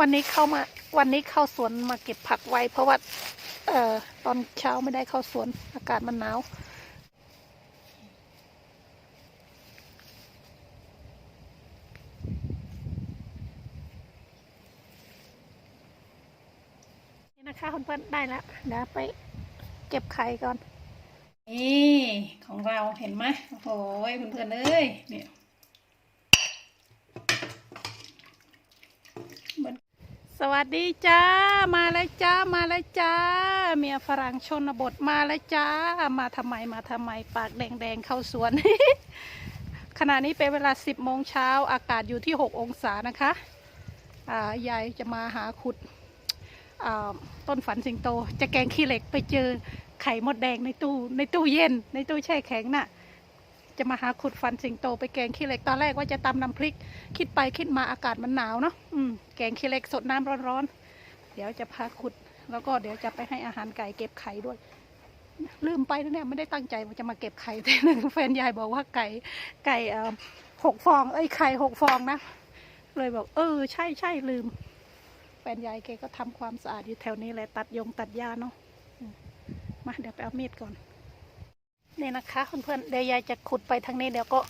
วันนี้เข้ามา วันนี้เข้าสวนมาเก็บผักไว้ เพราะว่าเอ่อตอนเช้าไม่ได้เข้าสวนอากาศมันหนาวนี่นะคะเพื่อนๆได้แล้วเดี๋ยวไปเก็บไข่ก่อน นี่ ของเราเห็นไหมโอ้โหเพื่อนๆเอ้ยเนี่ยมัน สวัสดีจ้า มาแล้วจ้า มาแล้วจ้า เมียฝรั่งชนบทมาแล้วจ้า มาทำไม มาทำไม ปากแดงๆ เข้าสวน ขณะนี้เป็นเวลา 10โมงเช้า อากาศอยู่ที่ 6 องศานะคะอ่ายายจะมาหาขุดอ่าต้นฝันสิงโต จะแกงขี้เหล็กไปเจอไข่มดแดงในตู้ ในตู้เย็น ในตู้แช่แข็งน่ะ จะมาหาขุดฟันสิงโตไปแกงขี้เหล็กตอนแรกว่าจะตำน้ำพริก คิดไปคิดมาอากาศมันหนาวเนาะอืมแกงขี้เหล็กสดน้ำร้อนๆเดี๋ยวจะพาขุดแล้วก็เดี๋ยวจะไปให้อาหารไก่เก็บไข่ด้วย ลืมไปนะเนี่ยไม่ได้ตั้งใจว่าจะมาเก็บไข่แต่หนึ่งแฟนยายบอกว่าไก่ไก่เอ่อหกฟองเอ้ไข่หกฟองนะเลยบอกเออ ใช่ใช่ลืม แฟนยายแกก็ทำความสะอาดอยู่แถวนี้แหละตัดยงตัดหญ้าเนาะมมาเดี๋ยวไปเอามีดก่อน นี่นะคะเพื่อนๆเดี๋ยวยายจะขุดไปทางนี้เดี๋ยวก็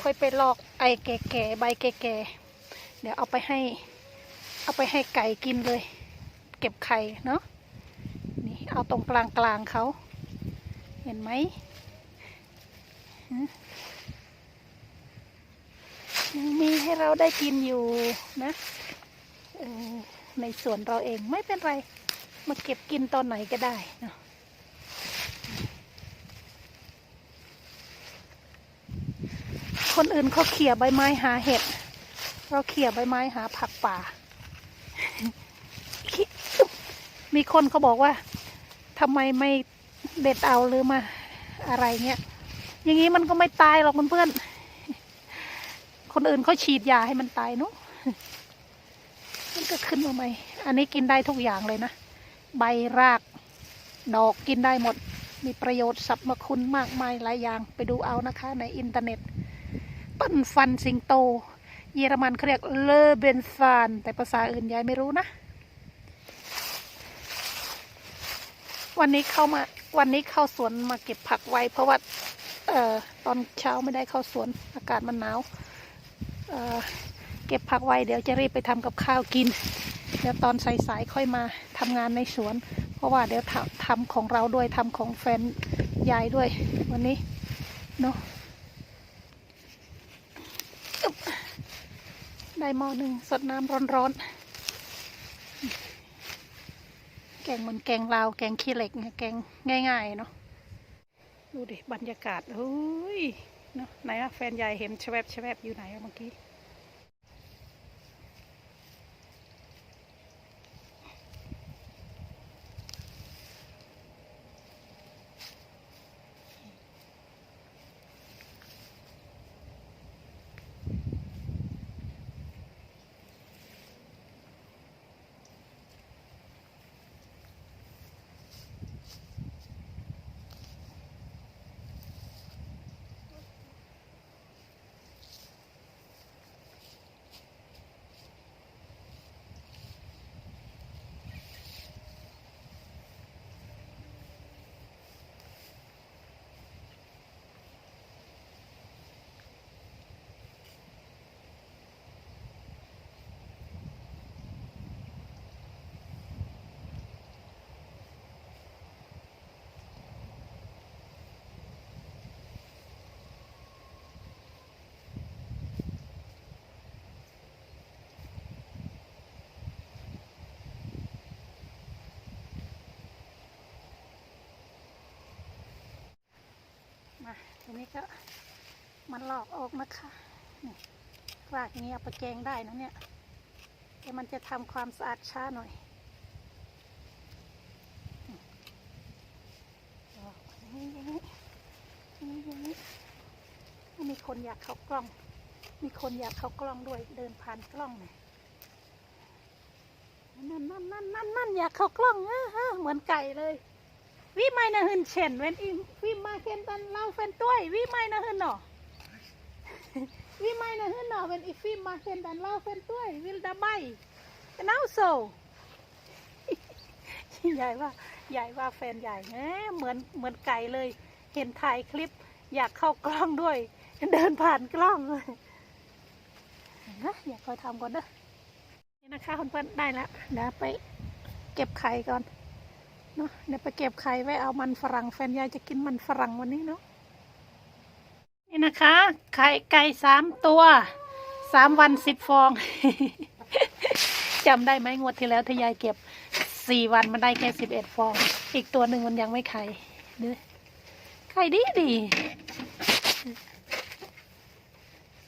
ค่อยไปลอกไอแก่ๆใบแก่ๆเดี๋ยวเอาไปให้ เอาไปให้ไก่กินเลย เก็บไข่เนาะนี่เอาตรงกลางกลางๆเขาเห็นไหมยังมีให้เราได้กินอยู่นะในสวนเราเองไม่เป็นไร มาเก็บกินตอนไหนก็ได้เนาะ คนอื่นเขาเขี่ยใบไม้หาเห็ด เราเขี่ยใบไม้หาผักป่า มีคนเขาบอกว่าทำไมไม่เด็ดเอาหรือมาอะไรเงี้ย อย่างนี้มันก็ไม่ตายหรอกเพื่อนๆ คนอื่นเขาฉีดยาให้มันตายเนุมันก็ขึ้นมาใหม่อันนี้กินได้ทุกอย่างเลยนะ ใบราก ดอกกินได้หมด มีประโยชน์สรรพคุณมากมายหลายอย่าง ไปดูเอานะคะในอินเทอร์เน็ต ปั้นฟันสิงโต เยอรมันเขาเรียกเลเบนฟาน แต่ภาษาอื่นยายไม่รู้นะ วันนี้เข้ามาวันนี้เข้าสวนมาเก็บผักไว้ เพราะว่าเอ่อตอนเช้าไม่ได้เข้าสวนอากาศมันหนาวเอ่อเก็บผักไว้เดี๋ยวจะรีบไปทำกับข้าวกิน เดี๋ยวตอนสายๆค่อยมาทำงานในสวน เพราะว่าเดี๋ยวทำทำของเราด้วยทำของแฟนยายด้วย วันนี้เนาะ ได้หม้อหนึ่งสดน้ำร้อนๆ แกงเหมือนแกงลาว แกงขี้เหล็กไงแกงง่าย ๆ เนาะ ดูดิ บรรยากาศเฮ้ย เนาะไหนอะแฟนใหญ่เห็นแชวบแชวบอยู่ไหนเมื่อกี้ มา ทีนี้ก็มันหลอกออกนะค่ะนี่รากอย่างนี้เอาไปแกงได้นะเนี่ยแต่มันจะทำความสะอาดช้าหน่อยอันี้อย่างนี้นี้อย่างนี้มีคนอยากเข้ากล้อง มีคนอยากเข้ากล้องด้วยเดินผ่านกล้องเนี่ยนั่นนั่นนั่นนั่นนั่นอยากเข้ากล้องเออเหมือนไก่เลย วิไม่นะฮึนเฉนเวนอิงวิมาเข็นตันเล่าเฟนตุ้ยวิไม่นะฮึนหนอวิไม่นะฮึนหนอเวนอีฟิมมาเข็นตันเล่าเฟนตุ้ยวิลดาไบกันเอาโซใหญ่ว่าใหญ่ว่าแฟนใหญ่แหมเหมือนเหมือนไก่เลย เห็นถ่ายคลิป อยากเข้ากล้องด้วย เดินผ่านกล้องเลยนะอยากคอยทำก่อนเด้อนี่นะคะคุณเพื่อนได้แล้วเดี๋ยวไปเก็บไข่ก่อน เนาะเดี๋ยวไปเก็บไข่ไว้เอามันฝรั่งแฟนยายจะกินมันฝรั่งวันนี้เนาะนี่นะคะไข่ไก่สามตัวสามวันสิบฟอง จำได้ไหมงวดที่แล้วที่ยายเก็บสี่วันมันได้แค่สิบเอ็ดฟอง อีกตัวหนึ่งมันยังไม่ไข่เด้อไข่ดีดี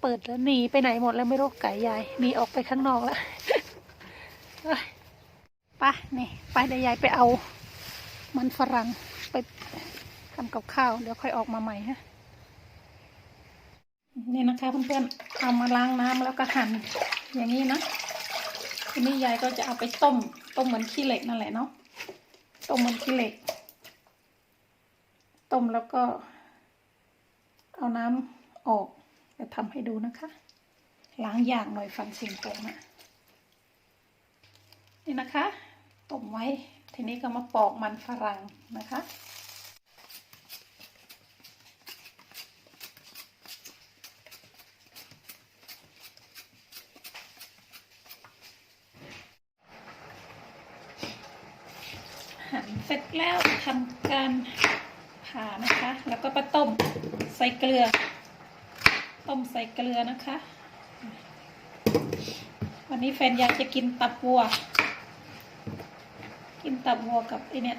เปิดแล้วหนีไปไหนหมดแล้วไม่รู้ไก่ยายหนีออกไปข้างนอกแล้วไปนี่ ไปเดี๋ยวยายไปเอา มันฝรั่งไปทำกับข้าว เดี๋ยวค่อยออกมาใหม่ฮะนี่นะคะเพื่อนๆเอามาล้างน้ำแล้วก็หั่นอย่างนี้นะทีนี้ยายก็จะเอาไปต้ม ต้มเหมือนขี้เหล็กนั่นแหละเนาะต้มเหมือนขี้เหล็ก ต้มแล้วก็ เอาน้ำออกจะทำให้ดูนะคะล้างอย่างหน่อยฟังเสียงตรงนะนี่นะคะต้มไว้ ทีนี้ก็มาปอกมันฝรั่งนะคะ หั่นเสร็จแล้วทำการผ่านะคะ แล้วก็ไปต้มใส่เกลือ ต้มใส่เกลือนะคะ วันนี้แฟนอยากจะกินตับวัว ตับวัวกับไอเนี่ย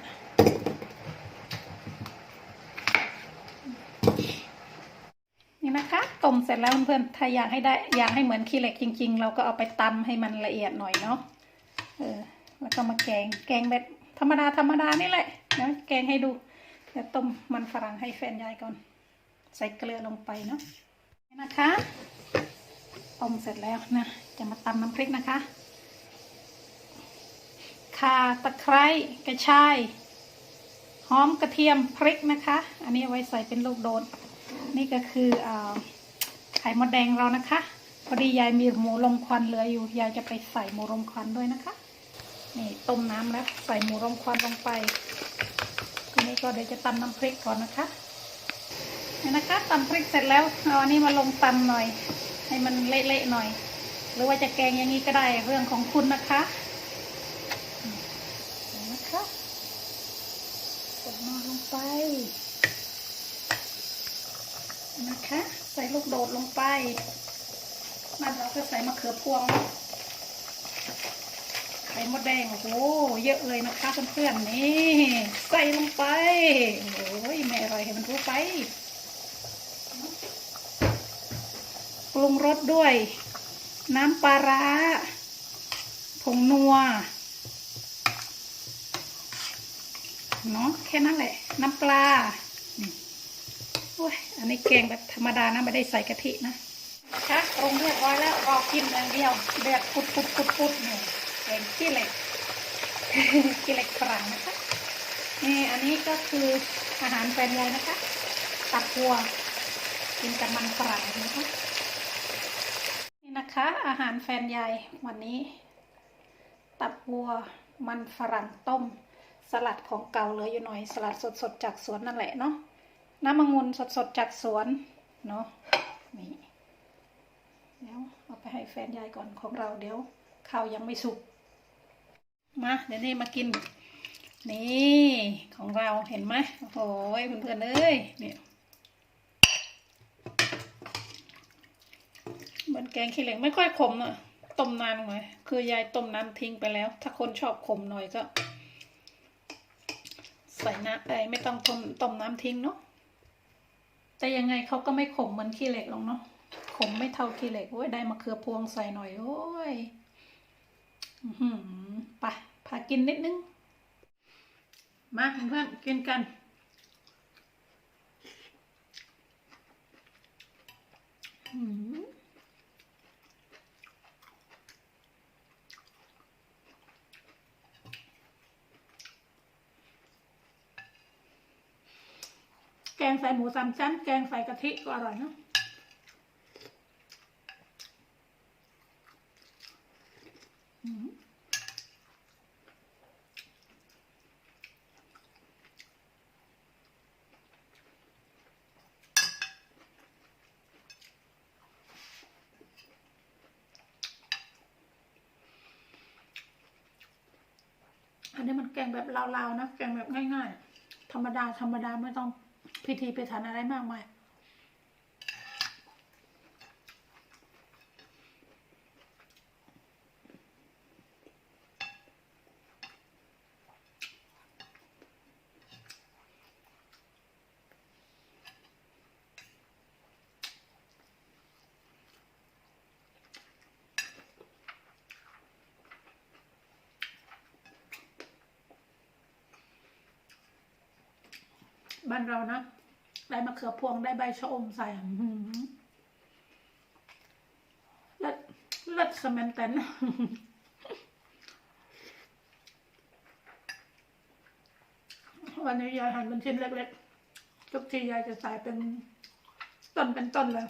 นี่นะคะต้มเสร็จแล้วเพื่อนๆถ้าอยากให้ได้อยากให้เหมือนขี้เหล็กจริง ๆ เราก็เอาไปตำให้มันละเอียดหน่อยเนาะเออแล้วก็มาแกงแกงแบบธรรมดาธรรมดานี่แหละนะแกงให้ดูเดี๋ยวต้มมันฝรั่งให้แฟนยายก่อน ใส่เกลือลงไปเนาะนี่นะคะต้มเสร็จแล้วนะ จะมาตำน้ำพริกนะคะ ข่าตะไคร้กระชายหอมกระเทียมพริกนะคะ อันนี้ไว้ใส่เป็นลูกโดนนี่ก็คืออไข่มดแดงเรานะคะ พอดียายมีหมูลมควันเหลืออยู่ ยายจะไปใส่หมูลมควันด้วยนะคะ นี่ต้มน้ำแล้วใส่หมูรมควันลงไป ทีนี้ก็เดี๋ยวจะตำน้ำพริกก่อนนะคะ นี่นะคะตำพริกเสร็จแล้วเอาอันนี้มาลงตำหน่อย ให้มันเละๆหน่อย หรือว่าจะแกงอย่างนี้ก็ได้เรื่องของคุณนะคะนี่นะคะกดนอนลง ไป นะคะ ใส่ลูกโดดลงไปมันเราก็ใส่มะเขือพวง ไข่มดแดง โอ้โห เยอะเลยนะคะเพื่อนๆ นี่ ใส่ลงไป โอ้ยแม่อร่อยให้มันรู้ไป ปรุงรสด้วย น้ำปลาร้าผงนัว เนาะแค่นั้นแหละ น้ำปลาโอ้ยอันนี้แกงแบบธรรมดานะไม่ได้ใส่กะทินะนะคะปรุงเรียบร้อยแล้วรอกินอย่างเดียวเดือดปุดปุดปุดปุดเนี่ยแกงขี้เหล็กขี้เหล็กฝรั่งนะคะนี่อันนี้ก็คืออาหารแฟนยายนะคะตับวัวกินกับมันฝรั่งนะคะนี่นะคะ อาหารแฟนยายวันนี้ ตับวัวมันฝรั่งต้ม สลัดของเก่าเหลืออยู่หน่อย สลัดสดๆจากสวนนั่นแหละเนาะน้ำมะงุนสดๆจากสวนเนาะนี่เดี๋ยวเอาไปให้แฟนยายก่อนของเราเดี๋ยวข้าวยังไม่สุกมาเดี๋ยวนี้มากิน นี่ของเราเห็นไหมโอ้โหเพื่อนๆเอ้ยเนี่ยเหมือนแกงขี้เหล็กไม่ค่อยขมอะต้มนานหน่อยคือยายต้มน้ำทิ้งไปแล้ว ถ้าคนชอบขมหน่อยก็ ใส่น้ำไปไม่ต้องต้มต้มน้ำทิ้งเนาะแต่ยังไงเขาก็ไม่ขมเหมือนขี้เหล็กหรอกเนาะขมไม่เท่าขี้เหล็กโอ้ยได้มะเขือพวงใส่หน่อยโอ้ยหือไปพากินนิดนึง มาเพื่อนๆกินกัน อื้อ แกงใส่หมูสามชั้น แกงใส่กะทิก็อร่อยนะอันนี้มันแกงแบบลาวๆนะ แกงแบบง่ายๆ ธรรมดาธรรมดาไม่ต้อง พิธีไปถันอะไรมากมาย บ้านเรานะได้มะเขือพวงได้ใบชะอมใส่หือเลิศเลิศสแมนเตนวันนี้ยายหั่นเป็นชิ้นเล็กๆ ทุกทียายจะใส่เป็นต้นเป็นต้นเลย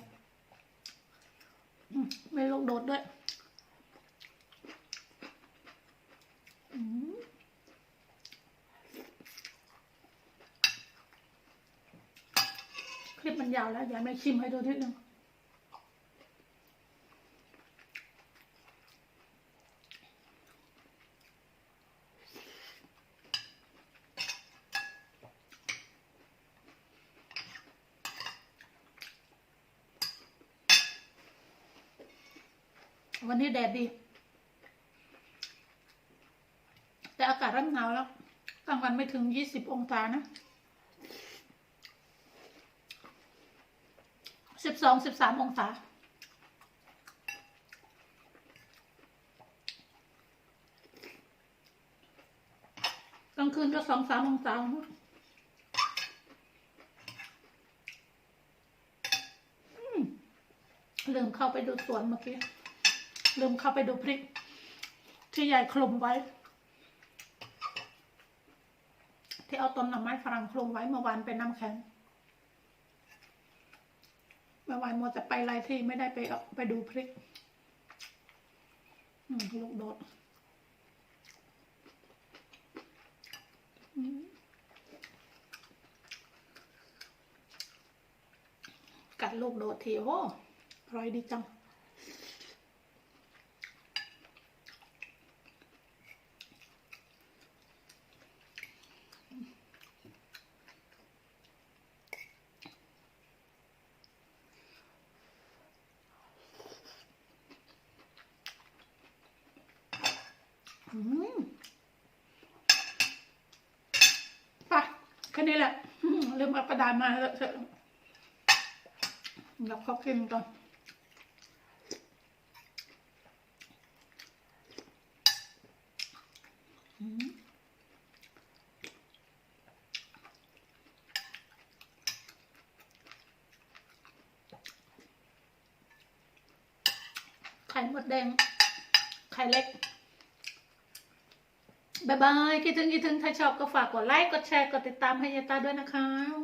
ไม่ลูกโดดด้วย อืม คลิปมันยาวแล้วอย่าไม่ชิมให้ดูนิดนึงวันนี้แดดดี แต่อากาศเริ่มหนาวแล้วกลางวันไม่ถึงยี่สิบองศานะ สองสิบสามองศา กลางคืนก็สองสามองศามลืมเข้าไปดูสวนเมื่อกี้ ลืมเข้าไปดูพริก ที่ยายคลุมไว้ ที่เอาต้นหน่อไม้ฝรั่งคลุมไว้เมื่อวานเป็นน้ำแข็ง มื่อวานมัวจะไปไรที่ไม่ได้ไปไปดูพริกลูกโดดกัดลูกโดดทีโอ้พรอยดีจัง อืมไปแค่นี้แหละลืมเอากระดาษมาแล้วเถอะเดี๋ยวเขากินก่อนไข่หมดแดง ไข่เล็ก บายบายคิดถึงคิดถึงถ้าชอบก็ฝากกดไลค์กดแชร์กดติดตามให้ยายตาด้วยนะคะ